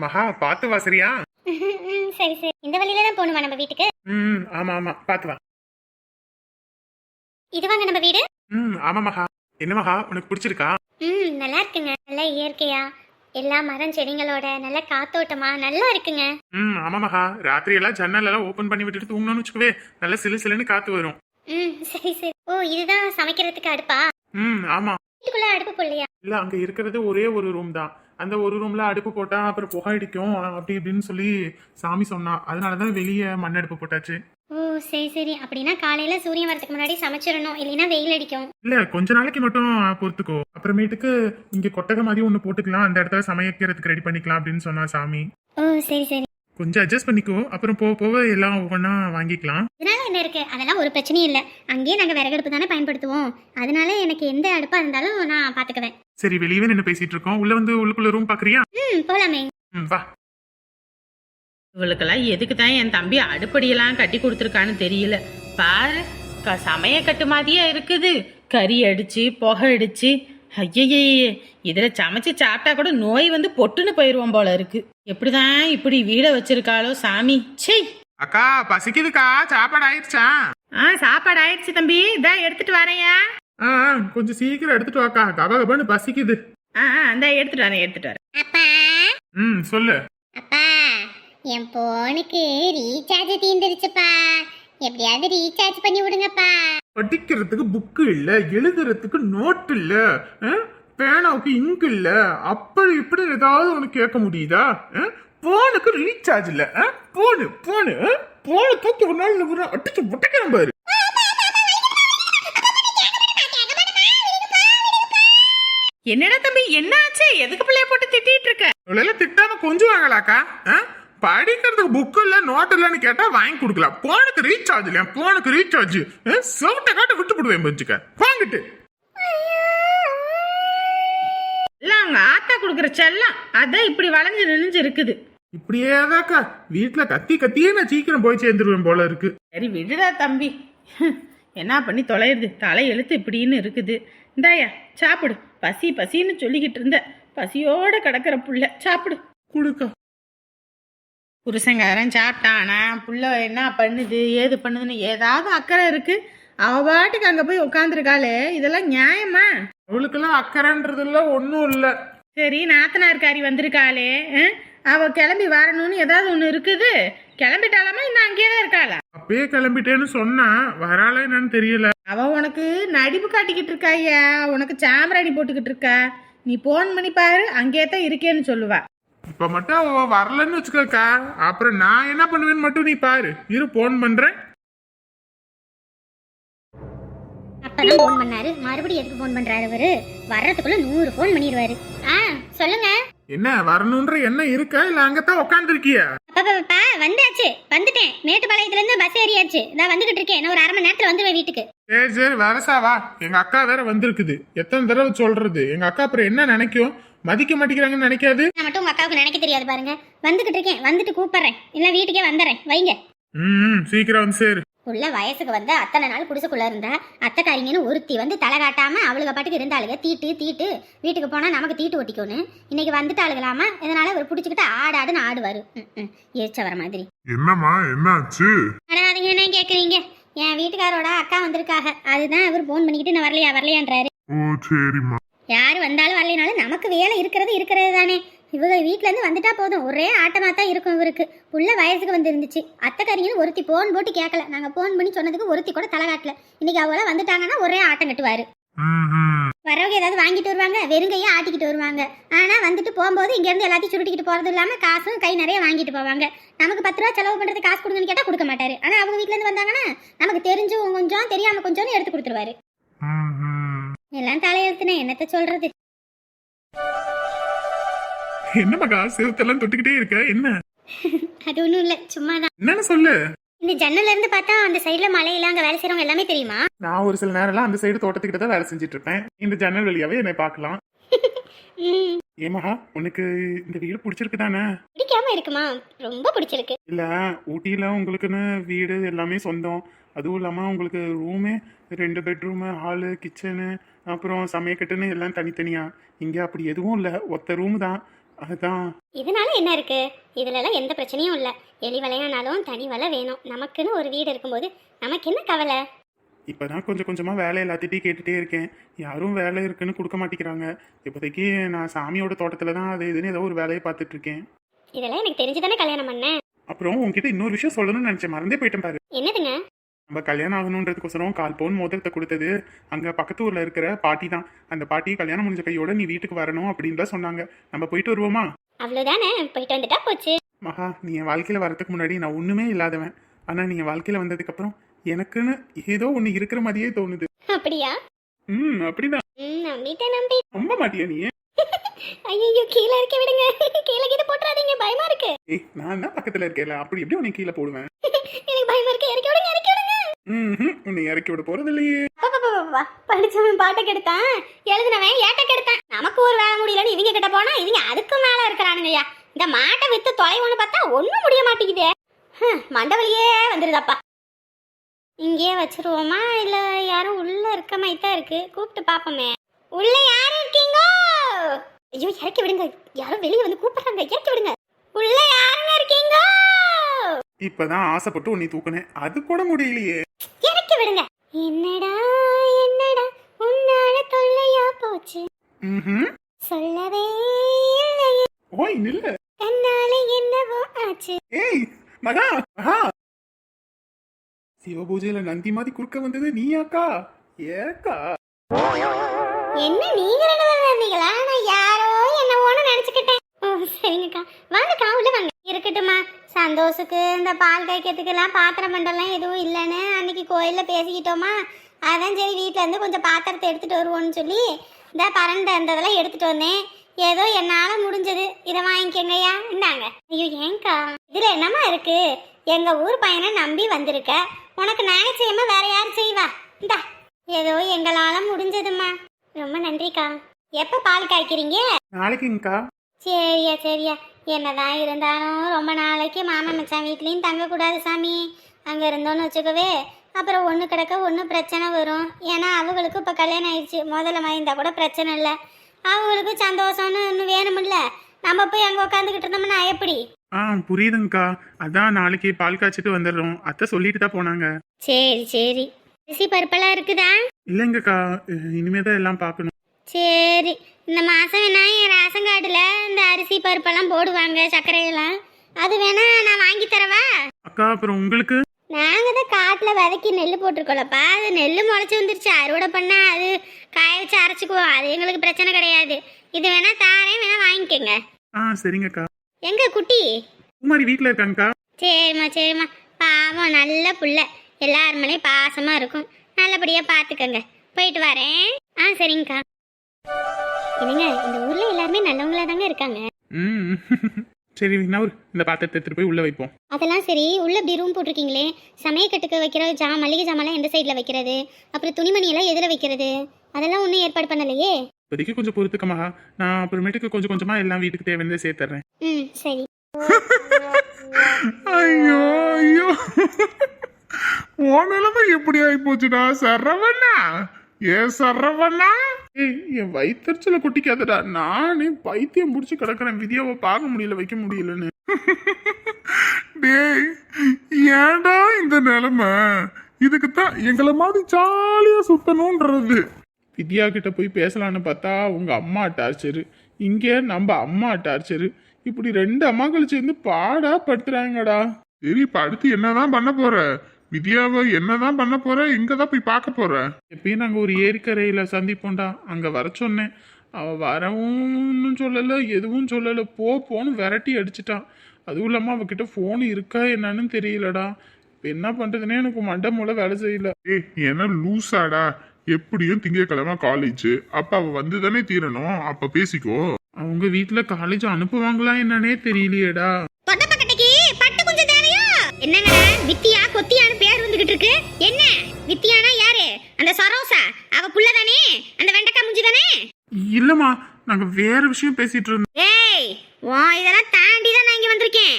மகா பார்த்து வா சரியா? சரி சரி. இந்த வழியில தான் போகணுமா நம்ம வீட்டுக்கு? ம் ஆமா ஆமா. பார்த்து வா. இது வாங்க நம்ம வீடு? ம் ஆமா மகா. என்ன மகா? உனக்கு பிடிச்சிருக்கா? ம் நல்லா இருக்குங்க. நல்ல இயற்கையா. எல்லா மரம் செடிங்களோட நல்ல காத்தோட்டமா நல்லா இருக்குங்க. ம் ஆமா மகா. ராத்திரி எல்லாம் ஜன்னல் எல்லாம் ஓபன் பண்ணி விட்டுட்டு தூங்கணும்னு வச்சுக்கவே நல்ல சிலு சிலுன்னு காத்து வரும். ம் சரி சரி. ஓ இதுதான் சமைக்கிறதுக்கு அடுப்பா? ம் ஆமா. வீட்டுக்குள்ள அடுப்பு போடலையா? இல்ல அங்க இருக்கிறது ஒரே ஒரு ரூம் தான். அந்த ஒரு ரூம்ல அடுப்பு போட்டா அப்புறம் புகை அடிக்கும் அப்படி இப்படின்னு சொல்லி சாமி சொன்னா. அதனாலதான் வெளியே மண் அடுப்பு போட்டாச்சு. ஓ சரி சரி. அப்படின்னா காலையில சூரியன் வரதுக்கு முன்னாடி சமைச்சிடணும். இல்லைன்னா வெயில் அடிக்கும். இல்ல கொஞ்ச நாளைக்கு மட்டும் பொறுத்துக்கோ. அப்புறமேட்டுக்கு இங்க கொட்டகை மாதிரி ஒண்ணு போட்டுக்கலாம். அந்த இடத்துல சமைக்கிறதுக்கு ரெடி பண்ணிக்கலாம் அப்படின்னு சொன்னா சாமி. ஓ சரி சரி. கொஞ்சம் அட்ஜஸ்ட் பண்ணிக்கோ. அப்புறம் போக போக எல்லாம் ஒவ்வொன்றா வாங்கிக்கலாம். இதனால என்ன இருக்கு? அதெல்லாம் ஒரு பிரச்சனையும் இல்லை. அங்கேயே நாங்கள் விறகடுப்பு தானே பயன்படுத்துவோம். அதனால எனக்கு எந்த அடுப்பா இருந்தாலும் நான் பார்த்துக்குவேன் சரி வெளியவே நின்று பேசிட்டு இருக்கோம். உள்ள வந்து உள்ளுக்குள்ள ரூம் பாக்குறியா? ம் போலாமே. ம் வா. இவளுக்கெல்லாம் எதுக்கு தான் என் தம்பி அடுப்படியெல்லாம் கட்டி கொடுத்துருக்கான்னு தெரியல. பாரு க சமய கட்டு மாதிரியே இருக்குது. கறி அடிச்சு புகை அடிச்சு ஐயையே இதில் சமைச்சு சாப்பிட்டா கூட நோய் வந்து பொட்டுன்னு போயிடுவோம் போல இருக்கு. எப்படிதான் இப்படி வீடை வச்சிருக்காளோ சாமி. ச்சே! அக்கா பசிக்குதுக்கா சாப்பாடு ஆயிடுச்சா? ஆ சாப்பாடு ஆயிடுச்சு தம்பி. இதா எடுத்துட்டு வரேயா ஆ ஆ, கொஞ்சம் சீக்கிரம் எடுத்துட்டு வாக்கா. கப கபன்னு பசிக்குது. ஆ இந்த எடுத்துட்டு வரேன் எடுத்துட்டு வரேன். அப்பா! ம் சொல்லு. அப்பா என் போனுக்கு ரீசார்ஜ் தீந்துருச்சுப்பா. எப்படியாவது ரீசார்ஜ் பண்ணி விடுங்கப்பா படிக்கிறதுக்கு புக்கு இல்ல எழுதுறதுக்கு நோட் இல்ல? பேனாவுக்கு இங்க் இல்ல அப்படி இப்படி ஏதாவது உனக்கு கேட்க முடியுதா ஆ? போனுக்கு ரீசார்ஜ் இல்ல ஆ? போனு போனு ஆ? போன தூக்கி ஒரு நாள் அடிச்சு முட்டைக்கிறேன் பாரு என்னடா தம்பி என்ன ஆச்சு எதுக்கு பிள்ளைய போட்டு திட்டிட்டு இருக்க திட்டாம கொஞ்சம் வாங்கலாக்கா ஆ? படிக்கிறதுக்கு புக்கு இல்ல நோட் இல்லன்னு கேட்டா வாங்கி கொடுக்கலாம். போனுக்கு ரீசார்ஜ் இல்லையா? போனுக்கு ரீசார்ஜ் செவட்ட காட்ட விட்டு போடுவேன் பஞ்சுக்க வாங்கிட்டு. எல்லாம் அவங்க ஆத்தா கொடுக்குற செல்லம் அதான் இப்படி வளைஞ்சு நெளிஞ்சு இருக்குது. இப்படியேதாக்கா வீட்டுல கத்தி கத்தியே நான் சீக்கிரம் போய் சேர்ந்துருவேன் போல இருக்கு. சரி விடுடா தம்பி. என்ன பண்ணி தொலையுது தலை எழுத்து இப்படின்னு இருக்குது. இந்தாயா சாப்பிடு. பசி பசின்னு சொல்லிக்கிட்டு இருந்த. பசியோட கிடக்கிற புள்ள. சாப்பிடு. கொடுக்கா. புருஷங்காரன் சாப்பிட்டானா புள்ள என்ன பண்ணுது ஏது பண்ணுதுன்னு ஏதாவது அக்கறை இருக்கு. அவ பாட்டுக்கு அங்க போய் உட்காந்துருக்காளே இதெல்லாம் நியாயமா? அவளுக்கெல்லாம் அக்கறைன்றதுல ஒன்றும் இல்லை. சரி நாத்தனார்காரி வந்திருக்காளே அஹ், அவ கிளம்பி வரணும்னு ஏதாவது ஒன்று இருக்குது? கிளம்பிட்டாலாமா இன்னும் அங்கேயே தான் இருக்காளா? அப்பயே கிளம்பிட்டேன்னு சொன்னா வராளா என்னன்னு தெரியல. அவ உனக்கு நடிப்பு காட்டிக்கிட்டு இருக்கா ஐயா? உனக்கு சாம்பிராணி போட்டுக்கிட்டு இருக்கா? நீ போன் பண்ணி பாரு அங்கேயே தான் இருக்கேன்னு சொல்லுவா. இப்ப மட்டும் அவ வரலன்னு வச்சுக்கோக்கா. அப்புறம் நான் என்ன பண்ணுவேன்னு மட்டும் நீ பாரு. இரு போன் பண்றேன். அப்பதான் ஃபோன் பண்ணாரு. மறுபடியும் எதுக்கு ஃபோன் பண்றாரு அவரு? வர்றதுக்குள்ள நூறு ஃபோன் பண்ணிடுவாரு. ஆ சொல்லுங்க. என்ன வரணுன்ற எண்ணம் இருக்கா? இல்ல அங்கதான் உட்காந்துருக்கியா அப்பா வந்தாச்சு. வந்துட்டேன். மேட்டுப்பாளையத்துல இருந்து பஸ் ஏறியாச்சு. நான் வந்துகிட்டு இருக்கேன். நான் ஒரு அரை மணி நேரத்துல வந்துடுவேன் வீட்டுக்கு. சரி சரி வரசா வா எங்க அக்கா வேற வந்திருக்குது. எத்தனை தடவை சொல்றது? எங்க அக்கா அப்புறம் என்ன நினைக்கும்? மதிக்க மாட்டேங்கிறாங்கன்னு நினைக்காது. நான் மட்டும் உங்க அக்காவுக்கு நினைக்க தெரியாது பாருங்க. வந்துகிட்டு இருக்கேன். வந்துட்டு கூப்பிடுறேன். இல்ல வீட்டுக்கே வந்துடுறேன் வைங்க. ம் சீக்கிரம் வந்து சேரு. உள்ள வயசுக்கு வந்து அத்தனை நாள் குடிசைக்குள்ள இருந்தா அத்தைக்காரிங்கன்னு ஒருத்தி வந்து தலை காட்டாம அவளுக பாட்டுக்கு இருந்தாளுக தீட்டு தீட்டு. வீட்டுக்கு போனா நமக்கு தீட்டு ஒட்டிக்கணும் இன்னைக்கு வந்துட்டாளுகளாமா இதனால ஒரு பிடிச்சிக்கிட்டு ஆடாடுன்னு ஆடுவாரு. எரிச்ச வர மாதிரி. என்னம்மா என்னாச்சு? ஆனா அதுங்க என்ன கேக்குறீங்க? என் வீட்டுக்காரோட அக்கா வந்திருக்காக அதுதான் இவர் ஃபோன் பண்ணிக்கிட்டு நான் வரலையா? வரலையான்றாரு. ஓ சரிம்மா. யார் வந்தாலும் வரலைனாலும் நமக்கு வேலை இருக்கிறது இருக்கிறது தானே. இவங்க வீட்ல இருந்து வந்துட்டா போதும். ஒரே ஆட்டமா தான் இருக்கும் இவருக்கு. புள்ள வயசுக்கு வந்து இருந்துச்சு அத்தைக்காரிங்கன்னு ஒருத்தி போன் போட்டு கேட்கல நாங்க போன் பண்ணி சொன்னதுக்கு ஒருத்தி கூட தலை காட்டல. இன்னைக்கு அவள வந்துட்டாங்கன்னா ஒரே ஆட்டம் கட்டுவாரு. வரவங்க ஏதாவது வாங்கிட்டு வருவாங்க. வெறுங்கையே ஆட்டிக்கிட்டு வருவாங்க. ஆனா வந்துட்டு போகும்போது இங்க இருந்து எல்லாத்தையும் சுருட்டிக்கிட்டு போறது இல்லாம காசும் கை நிறைய வாங்கிட்டு போவாங்க. நமக்கு பத்து ரூபா செலவு பண்றது காசு கொடுங்கன்னு கேட்டா கொடுக்க மாட்டாரு. ஆனா அவங்க வீட்ல இருந்து வந்தாங்கன்னா நமக்கு தெரிஞ்சும் கொஞ்சம் தெரியாம கொஞ்சம்னு எடுத்து கொடுத்துருவாரு. எல்லாம் தலையெழுத்துனே என்னத்த சொல்றது? என்ன மகா சிவத்தெல்லாம் தொட்டுக்கிட்டே இருக்க? என்ன? அது ஒண்ணும் இல்ல. சும்மாதான். என்னன்னு சொல்லு. இந்த ஜன்னல்ல இருந்து பார்த்தா அந்த சைடுல மலையில அங்க வேலை செய்றவங்க எல்லாமே தெரியுமா? நான் ஒரு சில நேரம்லாம் அந்த சைடு தோட்டத்துக்கிட்ட தான் வேலை செஞ்சுட்டு இருப்பேன் இந்த ஜன்னல் வழியாவே என்னை பார்க்கலாம். ஏமகா உனக்கு இந்த வீடு பிடிச்சிருக்கு தானே பிடிக்காம இருக்குமா? ரொம்ப பிடிச்சிருக்கு. இல்ல ஊட்டியில உங்களுக்குன்னு வீடு எல்லாமே சொந்தம். அதுவும் இல்லாம உங்களுக்கு ரூமே ரெண்டு பெட்ரூமு ஹாலு கிச்சனு அப்புறம் சமையக்கட்டுன்னு எல்லாம் தனித்தனியா? இங்க அப்படி எதுவும் இல்ல. ஒத்த ரூம் தான். அதான். இதனால என்ன இருக்கு? இதுல எல்லாம் எந்த பிரச்சனையும் இல்ல. எலி வலையானாலும் தனி வலை வேணும். நமக்குன்னு ஒரு வீடு இருக்கும்போது நமக்கு என்ன கவலை? இப்பதான் கொஞ்சம் கொஞ்சமா வேலை எல்லாத்திட்டையும் கேட்டுட்டே இருக்கேன். யாரும் வேலை இருக்குன்னு கொடுக்க மாட்டேங்கிறாங்க. இப்போதைக்கு நான் சாமியோட தோட்டத்துல தான் அது இதுன்னு ஏதோ ஒரு வேலையை பார்த்துட்டு இருக்கேன். இதெல்லாம் எனக்கு தெரிஞ்சுதானே கல்யாணம் பண்ணேன்? அப்புறம் உன்கிட்ட இன்னொரு விஷயம் சொல்லணும்னு நினைச்சேன். மறந்தே போயிட்டேன் பாரு. என்னதுங்க? நம்ம கல்யாணம் ஆகணுன்றதுக்கோசரம் கால் பவுன் மோதிரத்தை கொடுத்தது. அங்க பக்கத்து ஊர்ல இருக்கிற பாட்டி தான். அந்த பாட்டி கல்யாணம் முடிஞ்ச கையோட நீ வீட்டுக்கு வரணும் அப்படின்னு தான் சொன்னாங்க. நம்ம போயிட்டு வருவோமா? அவ்வளவுதானே? போயிட்டு வந்துட்டா போச்சு. மகா நீ என் வாழ்க்கையில வரதுக்கு முன்னாடி நான் ஒண்ணுமே இல்லாதவன். ஆனா நீ என் வாழ்க்கையில வந்ததுக்கு அப்புறம் எனக்குன்னு ஏதோ ஒண்ணு இருக்கிற மாதிரியே தோணுது. அப்படியா? ம் அப்படிதான். நம்பிட்டேன் நம்பி. நம்ப மாட்டியா நீ? ஐயோ கீழே இருக்க விடுங்க. கீழே கீழே போட்டுறாதீங்க பயமா இருக்கு. ஏய் நான் தான் பக்கத்துல இருக்கேன்ல. அப்படி எப்படி உன்னை கீழே போடுவேன்? எனக்கு பயமா இருக்கு. இறக்கி விடுங்க இறக்கி விடுங்க. உன்னை இறக்கி விட போறது இல்லையே படிச்சவன் பாட்டை கெடுத்தான். எழுதினவன் ஏட்ட கெடுத்தான். நமக்கு ஒரு வேலை முடியலன்னு இவங்க கிட்ட போனா இவங்க அதுக்கு மேல இருக்கிறானுங்கய்யா. இந்த மாட்டை வித்து தொலைவோன்னு பார்த்தா ஒண்ணும் முடிய மாட்டேங்குதே. மண்டவழியே வந்துருதாப்பா. இங்கேயே வச்சிருவோமா? இல்ல யாரும் உள்ள இருக்க மாதிரி தான் இருக்கு. கூப்பிட்டு பாப்போமே. உள்ள யாரு இருக்கீங்க? ஐயோ இறக்கி விடுங்க. யாரும் வெளியே வந்து கூப்பிடுறாங்க. இறக்கி விடுங்க. உள்ள யாருங்க இருக்கீங்க? இப்பதான் ஆசைப்பட்டு உன்னை தூக்குனேன். அது கூட முடியலையே. விடுங்க. என்னடா என்னடா உன்னால தொல்லையா போச்சு? சொல்லவே இல்லையே ஓய் நில்லு. தன்னால என்னவோ ஆச்சு. ஏய் மகா மகா. சிவ பூஜையில நந்தி மாதிரி குறுக்க வந்தது நீயாக்கா? ஏக்கா. என்ன நீங்க ரெண்டு பேரும் இருந்தீங்களா நான் யாரோ என்னவோன்னு நினைச்சுக்கிட்டேன். ஓ சரிங்கக்கா. வாங்கக்கா உள்ள வாங்க. இருக்கட்டும்மா. சந்தோஷுக்கு இந்த பால் காய்க்கிறதுக்கெல்லாம் பாத்திரம் மண்டலம் எதுவும் இல்லைன்னு அன்னைக்கு கோயிலில் பேசிக்கிட்டோமா? அதான் சரி வீட்டில் இருந்து கொஞ்சம் பாத்திரத்தை எடுத்துகிட்டு வருவோன்னு சொல்லி இந்த பரண்டை இருந்ததெல்லாம் எடுத்துகிட்டு வந்தேன். ஏதோ என்னால் முடிஞ்சது. இதை வாங்கிக்கங்கய்யா இந்தாங்க. ஐயோ ஏங்கா. இதில் என்னம்மா இருக்குது எங்கள் ஊர் பையனை நம்பி வந்திருக்க. உனக்கு நானே செய்யாமல் வேற யார் செய்வா? இந்தா. ஏதோ எங்களால் முடிஞ்சதும்மா. ரொம்ப நன்றிக்கா. எப்போ பால் காய்க்கிறீங்க? நாளைக்குங்கக்கா. சரியா சரியா. என்னதான் இருந்தாலும் ரொம்ப நாளைக்கு மாமன் மச்சான் வீட்லேயும் தங்கக்கூடாது சாமி. அங்கே இருந்தோன்னு வச்சுக்கவே அப்புறம் ஒன்று கிடக்க ஒன்று பிரச்சனை வரும். ஏன்னா அவங்களுக்கு இப்போ கல்யாணம் ஆயிடுச்சு. முதல்ல மயந்தா கூட பிரச்சனை இல்லை. அவங்களுக்கு சந்தோஷம்னு இன்னும் வேணுமில்ல. நம்ம போய் அங்கே உட்காந்துக்கிட்டு இருந்தோம்னா எப்படி? ஆ புரியுதுங்கக்கா. அதான் நாளைக்கு பால் காய்ச்சிட்டு வந்துடுறோம். அத்தை சொல்லிட்டு தான் போனாங்க. சரி சரி. அரிசி பருப்பெல்லாம் இருக்குதா? இல்லைங்கக்கா. இனிமே தான் எல்லாம் பார்க்கணும். சரி. இந்த மாதம் வேணா என் ரேஷன் கார்டில் இந்த அரிசி பருப்பெல்லாம் போடுவாங்க சர்க்கரையெல்லாம். அது வேணா நான் வாங்கி தரவா? அக்கா அப்புறம் உங்களுக்கு? நாங்கள் தான் காட்டில் விதைக்கி நெல் போட்டிருக்கோம்லப்பா. அது நெல் முளைச்சி வந்துருச்சு. அறுவடை பண்ணால் அது காய வச்சு அரைச்சிக்குவோம். அது எங்களுக்கு பிரச்சனை கிடையாது. இது வேணா தாரேன் வேணா வாங்கிக்கோங்க. ஆ சரிங்கக்கா. எங்க குட்டி? குமாரி வீட்டில் இருக்காங்கக்கா. சரிம்மா சரிம்மா. பாவம் நல்ல புள்ள. எல்லார் மேலேயும் பாசமாக இருக்கும். நல்லபடியாக பார்த்துக்கோங்க போயிட்டு வரேன். ஆ சரிங்கக்கா. என்னங்க இந்த ஊரில் எல்லாருமே நல்லவங்களா தாங்க இருக்காங்க. ம். சரி நவர் இந்த பாத்திரத்தை எடுத்துட்டு போய் உள்ள வைப்போம். அதெல்லாம் சரி உள்ள இப்படி ரூம் போட்டிருக்கீங்களே சமயக்கட்டுக்கு வைக்கிற ஜா மளிகை ஜாமான்லாம் எந்த சைடில் வைக்கிறது? அப்புறம் துணிமணி எல்லாம் எதில் வைக்கிறது? அதெல்லாம் ஒன்றும் ஏற்பாடு பண்ணலையே? இப்போதைக்கு கொஞ்சம் பொறுத்துக்கமா நான் அப்புறமேட்டுக்கு கொஞ்சம் கொஞ்சமா எல்லாம் வீட்டுக்கு தேவையானதை சேர்த்துறேன். ம் சரி. ஐயோ ஐயோ. உன் நிலைமை எப்படி ஆகி போச்சுடா சரவண்ணா ஏ சரவண்ணா ஏய் என் வயிற்றுல குட்டிக்காதடா. நானே பைத்தியம் பிடிச்சி கிடக்குறேன். விதியாவை பார்க்க முடியல வைக்க முடியலன்னு. டேய் ஏண்டா இந்த நிலைமை? இதுக்கு தான் எங்களை மாதிரி ஜாலியா சுத்தணும்ன்றது. வித்யா கிட்ட போய் பேசலான்னு பார்த்தா உங்க அம்மா டார்ச்சரு இங்கே நம்ம அம்மா டார்ச்சரு இப்படி ரெண்டு அம்மாக்கள் சேர்ந்து பாடா படுத்துறாங்கடா. சரி இப்போ அடுத்து என்னதான் பண்ண போற? வித்யாவை என்னதான் பண்ண போற? எங்க தான் போய் பார்க்க போற? எப்பயும் நாங்க ஒரு ஏரிக்கரையில சந்திப்போம்டா. அங்க வர சொன்னேன். அவ வரவும் சொல்லல எதுவும் சொல்லல. போ போன்னு விரட்டி அடிச்சிட்டான் அதுவும் இல்லாம அவகிட்ட போன் இருக்கா என்னன்னு தெரியலடா. இப்ப என்ன பண்றதுன்னே எனக்கு மண்டை மூளை வேலை செய்யல. ஏய் நீ என்ன லூசாடா. எப்படியும் திங்கக்கிழமை காலேஜ் அப்ப அவ வந்து தானே தீரணும். அப்ப பேசிக்கோ. அவங்க வீட்ல காலேஜ் அனுப்புவாங்களா என்னன்னே தெரியலையேடா தொட்டப்பக்கட்டைக்கு பட்டு கொஞ்சம் தேவையா என்னங்க? வித்தியா? கொத்தியான்னு பேர் வந்துகிட்டு இருக்கு. என்ன? வித்தியானா யாரு? அந்த சரோசா? அவ புள்ள தானே அந்த வெண்டைக்காய் முஞ்சி தானே இல்லம்மா நாங்க வேற விஷயம் பேசிட்டு இருந்தோம். ஏய் உன் இதெல்லாம் தாண்டி தான் நான் இங்க வந்திருக்கேன்.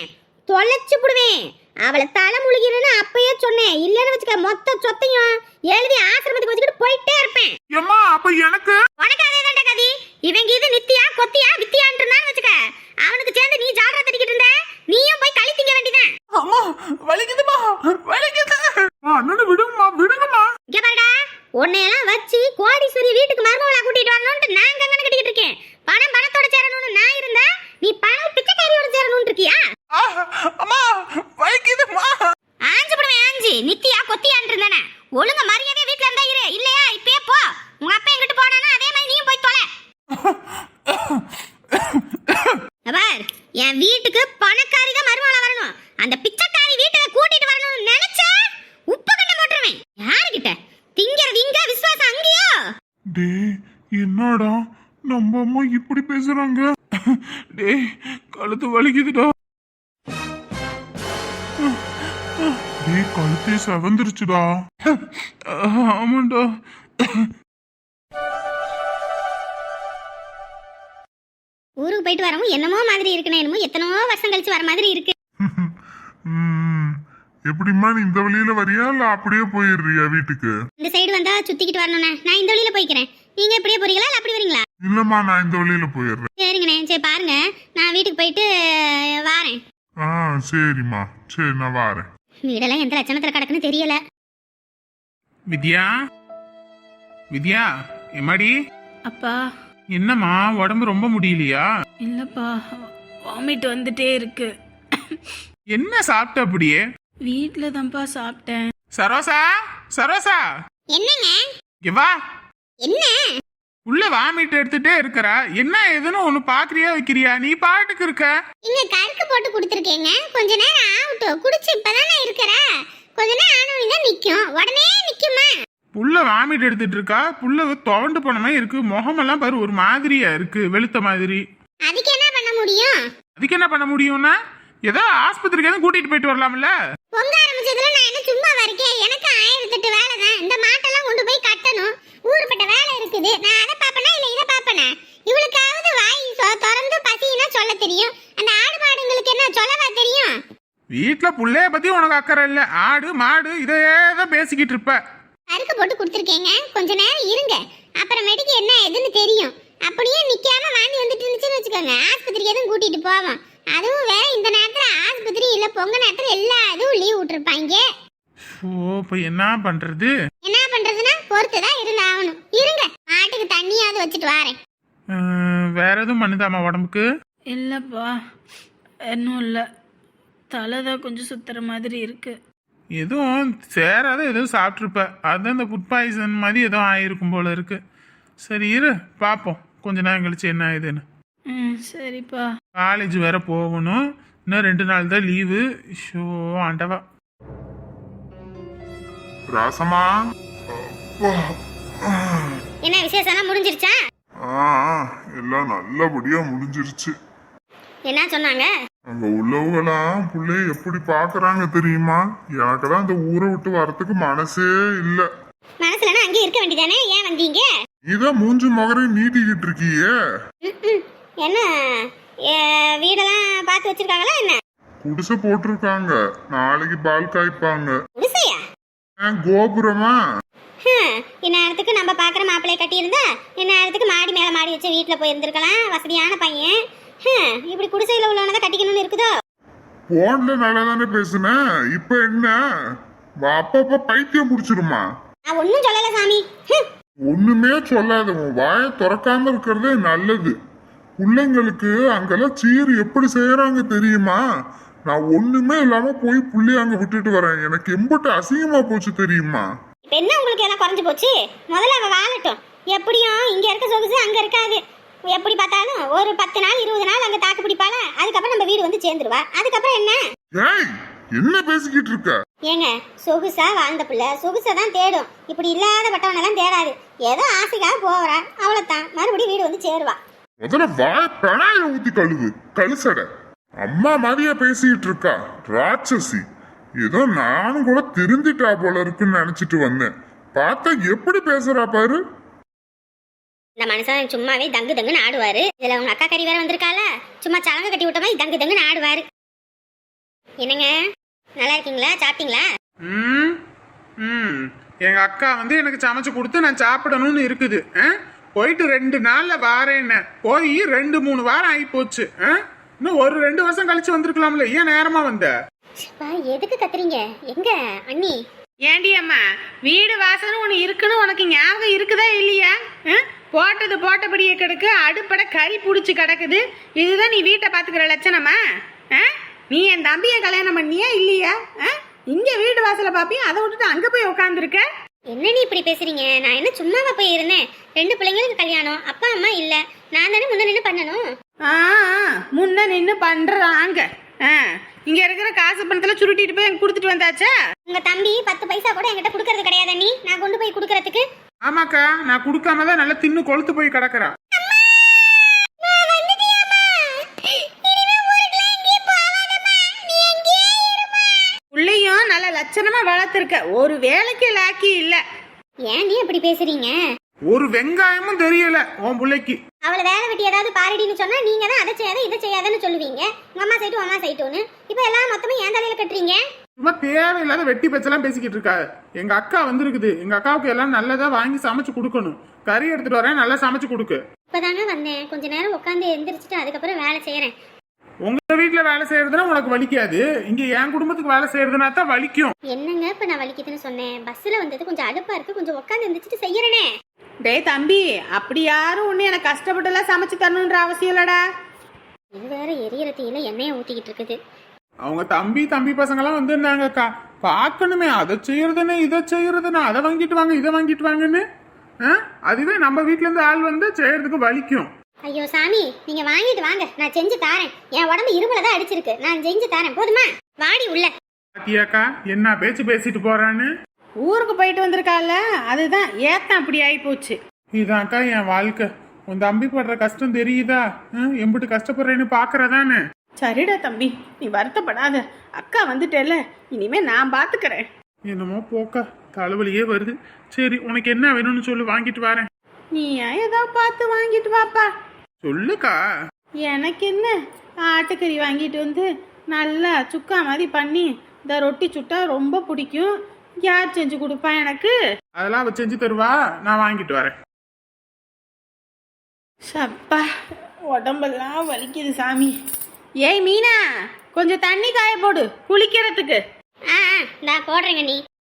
தொலைச்சு புடுவேன். அவளை தலை முழுகிறேன்னு அப்பயே சொன்னேன். இல்லைன்னு வச்சுக்க மொத்த சொத்தையும் எழுதி ஆசிரமத்துக்கு வச்சுக்கிட்டு போயிட்டே இருப்பேன் ஏம்மா அப்ப எனக்கு உனக்கு அதே தான்டா கதி இவங்க இது நித்தியா கொத்தியா வித்தியான்னு வச்சுக்க அவனுக்கு சேர்ந்து நீ ஜாலரா தட்டிக்கிட்டு இருந்த நீயும் போய் களி திங்க வேண்டியதான் அம்மா வலிக்குதுமா வலிக்குது அண்ணனை விடுங்கம்மா விடுங்கம்மா இங்க பாருடா உன்னையெல்லாம் வச்சு கோடீஸ்வரி வீட்டுக்கு மருமகளா கூட்டிட்டு வரணும்னு நான் கங்கன கட்டிக்கிட்டு இருக்கேன் பணம் பணத்தோட சேரணும்னு நான் இருந்தா நீ பணம் பிச்சைக்காரியோட சேரணும்னு இருக்கியா ஆ, அம்மா வலிக்குதுமா ஆஞ்சு போடுவேன் ஆஞ்சு நித்தியா கொத்தியான் இருந்தானே ஒழுங்க மரியாதையா வீட்ல இருந்தா இரு இல்லையா இப்பயே போ உங்க அப்பா எங்கிட்டு போனானா அதே மாதிரி நீயும் போய் தொலை பார் என் வீட்டுக்கு பணக்காரி தான் மருமகளா வரணும். அந்த பிச்சைக்காரி வீட்டுக்கு கூட்டிட்டு வரணும்னு நினைச்சா உப்பு கண்ண போட்டுருவேன். யாருகிட்ட? திங்கிறது இங்க விசுவாசம் அங்கேயோ? டேய் என்னடா? நம்ம அம்மா இப்படி பேசுறாங்க? டேய் கழுத்து வலிக்குதுடா. டேய் கழுத்தே செவந்துருச்சுடா. ஆமாண்டா. ஊருக்கு போயிட்டு வரவும் என்னமோ மாதிரி இருக்குனே என்னமோ எத்தனையோ வருஷம் கழிச்சு வர மாதிரி இருக்கு. எப்படிம்மா நீ இந்த வழியில வரியா இல்ல அப்படியே போயிடுறியா வீட்டுக்கு? இந்த சைடு வந்தா சுத்திக்கிட்டு வரணுண்ணே நான் இந்த வழியில போய்க்கிறேன். நீங்க இப்படியே போறீங்களா இல்ல அப்படி வரீங்களா? இல்லம்மா நான் இந்த வழியில போயிடுறேன். சரிங்கண்ணே சரி பாருங்க. நான் வீட்டுக்கு போயிட்டு வாரேன். ஆ சரிம்மா. சரி நான் வாரேன். வீடெல்லாம் எந்த லட்சணத்துல கிடக்குன்னு தெரியல. வித்யா? வித்யா எம்மாடி? அப்பா. என்னம்மா உடம்பு ரொம்ப முடியலையா? இல்லப்பா வாமிட் வந்துட்டே இருக்கு. என்ன சாப்பிட்ட அப்படியே? வீட்டில் தான்ப்பா சாப்பிட்டேன். சரோசா சரோசா. என்னங்க? இங்க வா. என்ன? உள்ள வாமிட் எடுத்துட்டே இருக்கறா என்ன ஏதுன்னு ஒண்ணு பாக்குறியா வைக்கிறியா? நீ பாட்டுக்கு இருக்க. இங்க கருக்கு போட்டு கொடுத்துருக்கேங்க. கொஞ்ச நேரம் ஆகட்டும். குடிச்சு இப்பதானே இருக்கிற? கொஞ்ச நேரம் ஆனவங்க நிக்கும். உடனே நிக்குமா? புள்ள வாமிட் எடுத்துட்டு இருக்கா? புள்ள துவண்டு போன மாதிரி இருக்கு. முகமெல்லாம் பாரு ஒரு மாதிரியா இருக்கு. வெளுத்த மாதிரி. அதுக்கு என்ன பண்ண முடியும்? அதுக்கு என்ன பண்ண முடியும்னா ஏதோ ஆஸ்பத்திரிக்கு எதுவும் கூட்டிட்டு போயிட்டு வரலாம்ல. பொங்க ஆரம்பிச்சதுல நான் என்ன சும்மா இருக்கேன் எனக்கு ஆயிரத்தெட்டு வேலை தான். இந்த மாட்டெல்லாம் கொண்டு போய் கட்டணும். ஊருப்பட்ட வேலை இருக்குது. நான் அதை பாப்பனா இல்ல இதை பாப்பனா இவளுக்காவது வாய் திறந்து பசினா சொல்ல தெரியும். அந்த ஆடு மாடுங்களுக்கு என்ன சொல்லவா தெரியும்? வீட்ல புள்ளைய பத்தி உனக்கு அக்கறை இல்ல. ஆடு மாடு இதையே தான் பேசிக்கிட்டு இருப்ப. அறுக்கு போட்டு கொடுத்துருக்கேங்க. கொஞ்ச நேரம் இருங்க. அப்புறமேட்டுக்கு என்ன ஏதுன்னு தெரியும். அப்படியே நிக்காம வாந்தி வந்துட்டு இருந்துச்சுன்னு வச்சுக்கோங்க. ஆஸ்பத்திரிக்கு எதுவும் கூட்டிட்டு போவோம். அதுவும் வேற இந்த நேரத்துல ஆஸ்பத்திரி இல்ல பொங்க நேரத்துல எல்லா இதுவும் லீவ் விட்டுருப்பாங்க. ஓ இப்ப என்ன பண்றது? என்ன பண்றதுன்னா பொறுத்து தான் இருந்து ஆகணும் இருங்க. மாட்டுக்கு தண்ணியாவது வச்சுட்டு வாரேன். வேற எதுவும் பண்ணுதாமா உடம்புக்கு? இல்லைப்பா இன்னும் இல்லை. தலை தான் கொஞ்சம் சுத்துற மாதிரி இருக்கு. எதுவும் சேராத எதுவும் சாப்பிட்ருப்ப அதான் இந்த ஃபுட் பாய்சன் மாதிரி எதுவும் ஆயிருக்கும் போல இருக்கு. சரி இரு பார்ப்போம் கொஞ்ச நேரம் கழிச்சு என்ன ஆகுதுன்னு ம் சரிப்பா. காலேஜ் வேற போகணும். இன்னும் ரெண்டு நாள் தான் லீவு ஷோ ஆண்டவா. ராசமா. என்ன விசேஷம்லாம் முடிஞ்சிருச்சா? ஆ எல்லாம் நல்லபடியா முடிஞ்சிருச்சு. என்ன சொன்னாங்க? அங்க உள்ளவங்களாம் புள்ளைய எப்படி பாக்குறாங்க தெரியுமா? எனக்கு தான் இந்த ஊரை விட்டு வரதுக்கு மனசே இல்ல. மனசுலனா அங்கே இருக்க வேண்டியதானே? ஏன் வந்தீங்க? இதான் மூஞ்சி மகரையும் நீட்டிக்கிட்டு இருக்கியே. என்ன? ஏ, வீடெல்லாம் பார்த்து வச்சிருக்காங்களா என்ன? குடிசை போட்டிருக்காங்க. நாளைக்கு பால் காய்ப்பாங்க. குடிசையா? கோபுரமா? இந்நேரத்துக்கு நம்ம பார்க்குற மாப்பிள்ளைய கட்டியிருந்தா இந்நேரத்துக்கு மாடி மேலே மாடி வச்சு வீட்டில் போயிருந்துருக்கலாம். வசதியான பையன். இப்படி குடிசையில் உள்ளவனை தான் கட்டிக்கணும்னு இருக்குதோ? போன்ல நல்லா தானே பேசுனேன் இப்ப என்ன? அப்பப்ப பைத்தியம் பிடிச்சிருமா? நான் ஒன்றும் சொல்லலை சாமி. ஒண்ணுமே சொல்லாத உன் வாயை திறக்காம இருக்கிறதே நல்லது. பிள்ளைங்களுக்கு அங்கெல்லாம் சீர் எப்படி செய்யறாங்க தெரியுமா? நான் ஒண்ணுமே இல்லாம போய் புள்ளைய அங்க விட்டுட்டு வரேன். எனக்கு எம்பிட்டு அசிங்கமா போச்சு தெரியுமா? என்ன உங்களுக்கு எல்லாம் குறைஞ்சு போச்சு? முதல்ல அவ வாழட்டும். எப்படியும் இங்க இருக்க சொகுசு அங்க இருக்காது. எப்படி பார்த்தாலும் ஒரு பத்து நாள் இருபது நாள் அங்க தாக்கு பிடிப்பால அதுக்கப்புறம் நம்ம வீடு வந்து சேர்ந்துருவா. அதுக்கப்புறம் என்ன? என்ன பேசிக்கிட்டு இருக்க? ஏங்க சொகுசா வாழ்ந்த பிள்ளை. சொகுசை தான் தேடும். இப்படி இல்லாத பட்டவனெல்லாம் தேடாது. ஏதோ ஆசைக்காக போறா அவ்வளவுதான். மறுபடியும் வீடு வந்து சேருவா. முதல்ல வாய பெணாய ஊத்தி கழுவு. கழுசட. அம்மா மாதிரியா பேசிக்கிட்டு இருக்கா? ராட்சசி. ஏதோ நானும் கூட திருந்திட்டா போல இருக்குன்னு நினைச்சிட்டு வந்தேன். பார்த்தா எப்படி பேசுறா பாரு? இந்த மனுஷன் சும்மாவே தங்கு தங்குன்னு ஆடுவாரு. இதுல உங்க அக்கா கறி வேற வந்திருக்கால சும்மா சலங்க கட்டி விட்ட மாதிரி தங்கு தங்குன்னு ஆடுவாரு. என்னங்க? நல்லா இருக்கீங்களா? சாப்பிட்டீங்களா? ம் ம். எங்க அக்கா வந்து எனக்கு சமைச்சு கொடுத்து நான் சாப்பிடணும்னு இருக்குது. ஆ? போயிட்டு ரெண்டு நாள்ல வாரேன்னு. போய் ரெண்டு மூணு வாரம் ஆகி போச்சு ஆ? இன்னும் ஒரு ரெண்டு வருஷம் கழிச்சு வந்திருக்கலாம்ல. ஏன் நேரமா வந்த? எதுக்கு கத்துறீங்க? எங்க? அண்ணி. ஏண்டி அம்மா வீடு வாசல் ஒன்று இருக்குன்னு உனக்கு ஞாபகம் இருக்குதா இல்லையா? ஆ? போட்டது போட்டபடியே கிடக்கு அடுப்பட கறி பிடிச்சி கிடக்குது. இதுதான் நீ வீட்டை பார்த்துக்கிற லட்சணமா? ஆ? நீ என் தம்பியை கல்யாணம் பண்ணியா இல்லையா? ஆ? இங்க வீட்டு வாசலை பாப்பியும் அதை விட்டுட்டு அங்க போய் உட்காந்துருக்க என்ன நீ இப்படி பேசுறீங்க? நான் என்ன சும்மாவா போய் இருந்தேன்? ரெண்டு பிள்ளைங்களுக்கு கல்யாணம் அப்பா அம்மா இல்ல. நான் தானே முன்ன நின்று பண்ணணும்? ஆ முன்ன நின்று பண்றாங்க. இங்க இருக்கிற காசு பணத்துல சுருட்டிட்டு போய் கொடுத்துட்டு வந்தாச்சா? உங்க தம்பி பத்து பைசா கூட என்கிட்ட கொடுக்கறது கிடையாது அண்ணி நான் கொண்டு போய் கொடுக்கறதுக்கு ஆமாக்கா நான் கொடுக்காம தான் நல்லா தின்னு கொழுத்து போய் கிடக்குறா. உள்ளேயும் நல்ல லட்சணமா வளர்த்துருக்க. ஒரு வேலைக்கு லாக்கி இல்ல. ஏன் நீ இப்படி பேசுறீங்க? ஒரு வெங்காயமும் தெரியல உன் பிள்ளைக்கு. அவளை வேலை வெட்டி ஏதாவது பாருடின்னு சொன்னா நீங்க தான் அதை செய்யாத இதை செய்யாதன்னு சொல்லுவீங்க. உங்க அம்மா சைட்டு அம்மா சைட்டுன்னு இப்போ எல்லாம் மொத்தமா ஏன் தலையில கட்டுறீங்க? சும்மா தேவையில்லாத வெட்டி பேச்செல்லாம் பேசிக்கிட்டு இருக்கா. எங்க அக்கா வந்திருக்குது. எங்க அக்காவுக்கு எல்லாம் நல்லதா வாங்கி சமைச்சு கொடுக்கணும். கறி எடுத்துட்டு வரேன் நல்லா சமைச்சு கொடுக்கு. இப்பதாங்க வந்தேன். கொஞ்ச நேரம் உட்காந்து எந்திரிச்சிட்டு அதுக்கப்புறம் வேலை செய்யறேன் உங்க வீட்டுல வேலை செய்யறதுனா உனக்கு வலிக்காது. இங்க என் குடும்பத்துக்கு வேலை செய்யறதுனா தான் வலிக்கும். என்னங்க இப்ப நான் வலிக்குதுன்னு சொன்னேன்? பஸ்ல வந்தது கொஞ்சம் அடுப்பா இருக்கு. கொஞ்சம் உட்காந்து எந்திரிச்சிட்டு செய்யறனே. டேய் தம்பி அப்படி யாரும் ஒண்ணு எனக்கு கஷ்டப்பட்டுலாம் சமைச்சு தரணுன்ற அவசியம் இல்லடா. இது வேற எரியற தீயில எண்ணெயை ஊத்திக்கிட்டு இருக்குது. அவங்க தம்பி தம்பி பசங்கெல்லாம் வந்திருந்தாங்கக்கா பார்க்கணுமே. அதை செய்யறதுன்னு இதை செய்யறதுன்னு. அதை வாங்கிட்டு வாங்க இதை வாங்கிட்டு வாங்கன்னு. ஆ? அதுவே நம்ம வீட்ல இருந்து ஆள் வந்து செய்யறதுக்கு வலிக்கும். ஐயோ சாமி நீங்க வாங்கிட்டு வாங்க. நான் செஞ்சு தாரேன். என் உடம்பு இருமல தான் அடிச்சிருக்கு. நான் செஞ்சு தாரேன். போதுமா? வாடி உள்ள. பாத்தியாக்கா என்ன பேச்சு பேசிட்டு போறான்னு? ஊருக்கு போயிட்டு வந்திருக்கால? அதுதான். ஏத்தம் அப்படி ஆகி போச்சு இதான்க்கா என் வாழ்க்கை. உன் தம்பி படுற கஷ்டம் தெரியுதா? எம்பிட்டு கஷ்டப்படுறேன்னு பாக்குறதானே? சரிடா தம்பி நீ வருத்தப்படாத. அக்கா வந்துட்டேல இனிமே நான் பாத்துக்கறேன். என்னமோ போக்கா தலைவலியே வருது. சரி உனக்கு என்ன வேணும்னு சொல்லி வாங்கிட்டு வரேன். நீ ஏதோ பார்த்து வாங்கிட்டு வாப்பா. சொல்லுக்கா. எனக்கு என்ன? ஆட்டுக்கறி வாங்கிட்டு வந்து நல்லா சுக்கா மாதிரி பண்ணி இந்த ரொட்டி சுட்டா ரொம்ப பிடிக்கும். யார் செஞ்சு கொடுப்பா எனக்கு? அதெல்லாம் அவ செஞ்சு தருவா நான் வாங்கிட்டு வரேன். சப்பா உடம்பெல்லாம் வலிக்குது சாமி. ஏய் மீனா கொஞ்சம் தண்ணி காய போடு குளிக்கிறதுக்கு. ஆ நான் போடுறேங்க நீ